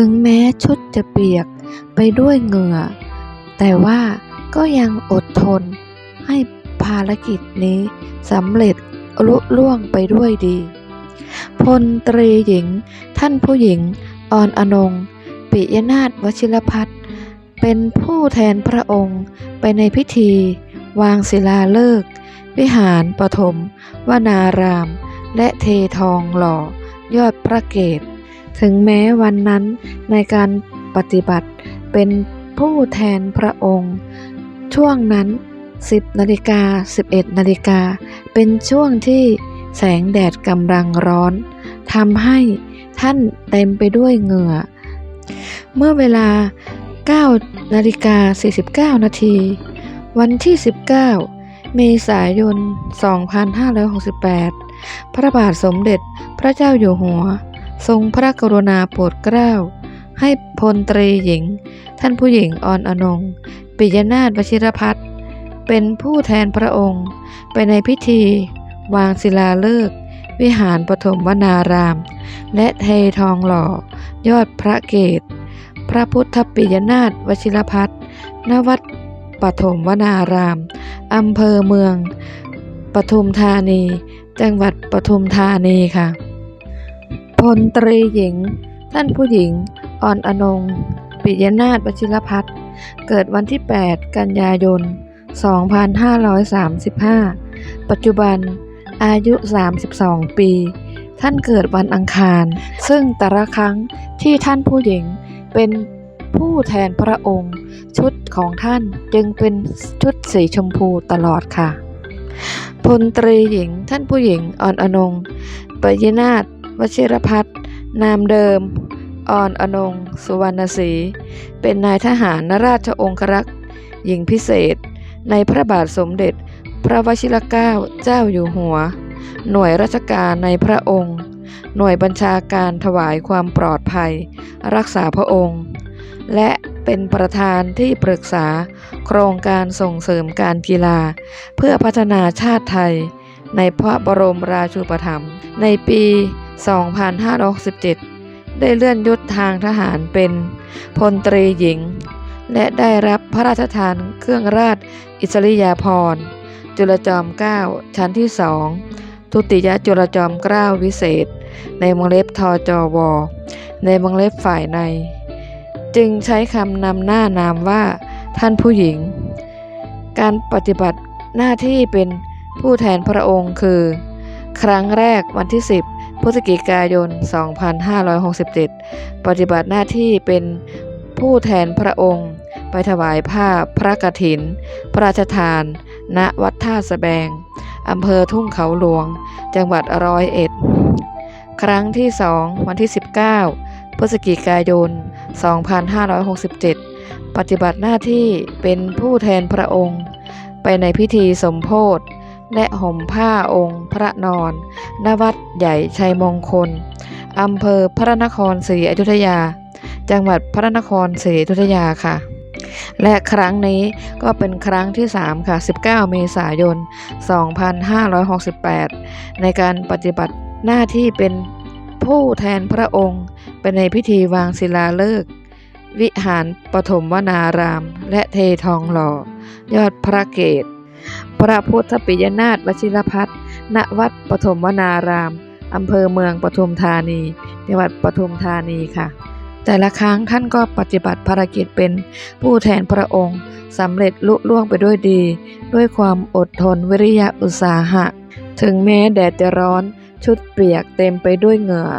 ถึงแม้ชุดจะเปียกไปด้วยเหงื่อ แต่ว่าก็ยังอดทนให้ภารกิจนี้สำเร็จลุล่วงไปด้วยดี พลตรีหญิง ท่านผู้หญิงออนอนง ปิยนาถวชิรพัฒน์เป็นผู้แทนพระองค์ไปในพิธี วางศิลาฤกษ์วิหารปฐมวนาราม และเททองหล่อยอดพระเกต ถึงแม้วันนั้นในการปฏิบัติเป็นผู้แทนพระองค์ ช่วงนั้น 10นาฬิกา11นาฬิกาเป็นช่วงที่แสงแดดกำลังร้อนทำให้ท่านเต็มไปด้วยเหงื่อ เมื่อเวลา9นาฬิกา49นาทีวันที่ 19 เมษายน 2568 พระบาทสมเด็จพระเจ้าอยู่หัว ทรงพระกรุณาโปรดเกล้า ให้พลตรีหญิง ท่านผู้หญิงออนอนง ปิยนาถวชิรพัฒน์เป็นผู้แทนพระองค์ ไปในพิธี วางศิลาฤกษ์วิหารปฐมวนาราม และเททองหล่อ ยอดพระเกตพระพุทธปิยนาถวชิรพัฒน์ณวัดปฐมวนาราม อำเภอเมือง ปทุมธานี จังหวัดปทุมธานีค่ะ พลตรีหญิง ท่านผู้หญิง อ่อนอนง ปิยนาถวชิรพัฒน์เกิดวันที่ 8 กันยายน 2535 ปัจจุบันอายุ 32 ปี ท่านเกิดวันอังคาร ซึ่งแต่ละครั้งที่ท่านผู้หญิงเป็นผู้แทนพระองค์ ชุดของท่านจึงเป็นชุดสีชมพูตลอดค่ะพลตรีหญิงท่านผู้หญิงอ่อนอนงปยนาถ วชิรพัฒน์นามเดิม อ่อนอนง สุวรรณศรี เป็นนายทหารนราชองครักษ์หญิงพิเศษ ในพระบาทสมเด็จ พระวชิรเกล้าเจ้าอยู่หัว หน่วยราชการในพระองค์ หน่วยบัญชาการถวายความปลอดภัย รักษาพระองค์ และเป็นประธานที่ปรึกษาโครงการส่งเสริมการกีฬา เพื่อพัฒนาชาติไทย ในพระบรมราชูปถัมภ์ในปี 2567 ได้เลื่อนยศทางทหารเป็นพลตรีหญิง และได้รับพระราชทานเครื่องราชอิสริยาภรณ์ จุลจอมเกล้าชั้นที่สองทุติยจุลจอมเกล้าวิเศษ ในวงเล็บทอจอวอในวงเล็บฝ่ายใน จึงใช้คำนำหน้านามว่าท่านผู้หญิง การปฏิบัติหน้าที่เป็นผู้แทนพระองค์คือ ครั้งแรกวันที่ 10 พฤศจิกายน 2567 ปฏิบัติหน้าที่เป็นผู้แทนพระองค์ ไปถวายผ้าพระกฐิน พระราชทาน ณ วัดท่าสแบง อำเภอทุ่งเขาหลวง จังหวัดร้อยเอ็ด ครั้งที่สองวันที่ 19 พฤศจิกายน 2567 ปฏิบัติหน้าที่เป็นผู้แทนพระองค์ ไปในพิธีสมโพธ และห่มผ้าองค์พระนอน ณ วัดใหญ่ชัยมงคล อำเภอพระนครศรีอยุธยา จังหวัดพระนครศรีอยุธยาค่ะ และครั้งนี้ก็เป็นครั้งที่ 3 ค่ะ 19 เมษายน 2568 ในการปฏิบัติหน้าที่เป็นผู้แทนพระองค์ไปในพิธีวางศิลาฤกษ์วิหารปฐมวนาราม และเททองหล่อ ยอดพระเกต พระพุทธปิยนาถวชิรพัฒนณวัดปฐมวนาราม อำเภอเมืองปทุมธานี จังหวัดปทุมธานีค่ะ แต่ละครั้งท่านก็ปฏิบัติภารกิจเป็นผู้แทนพระองค์สำเร็จลุล่วงไปด้วยดี ด้วยความอดทนวิริยะอุตสาหะ ถึงแม้แดดจะร้อนชุดเปียกเต็มไปด้วยเหงื่อ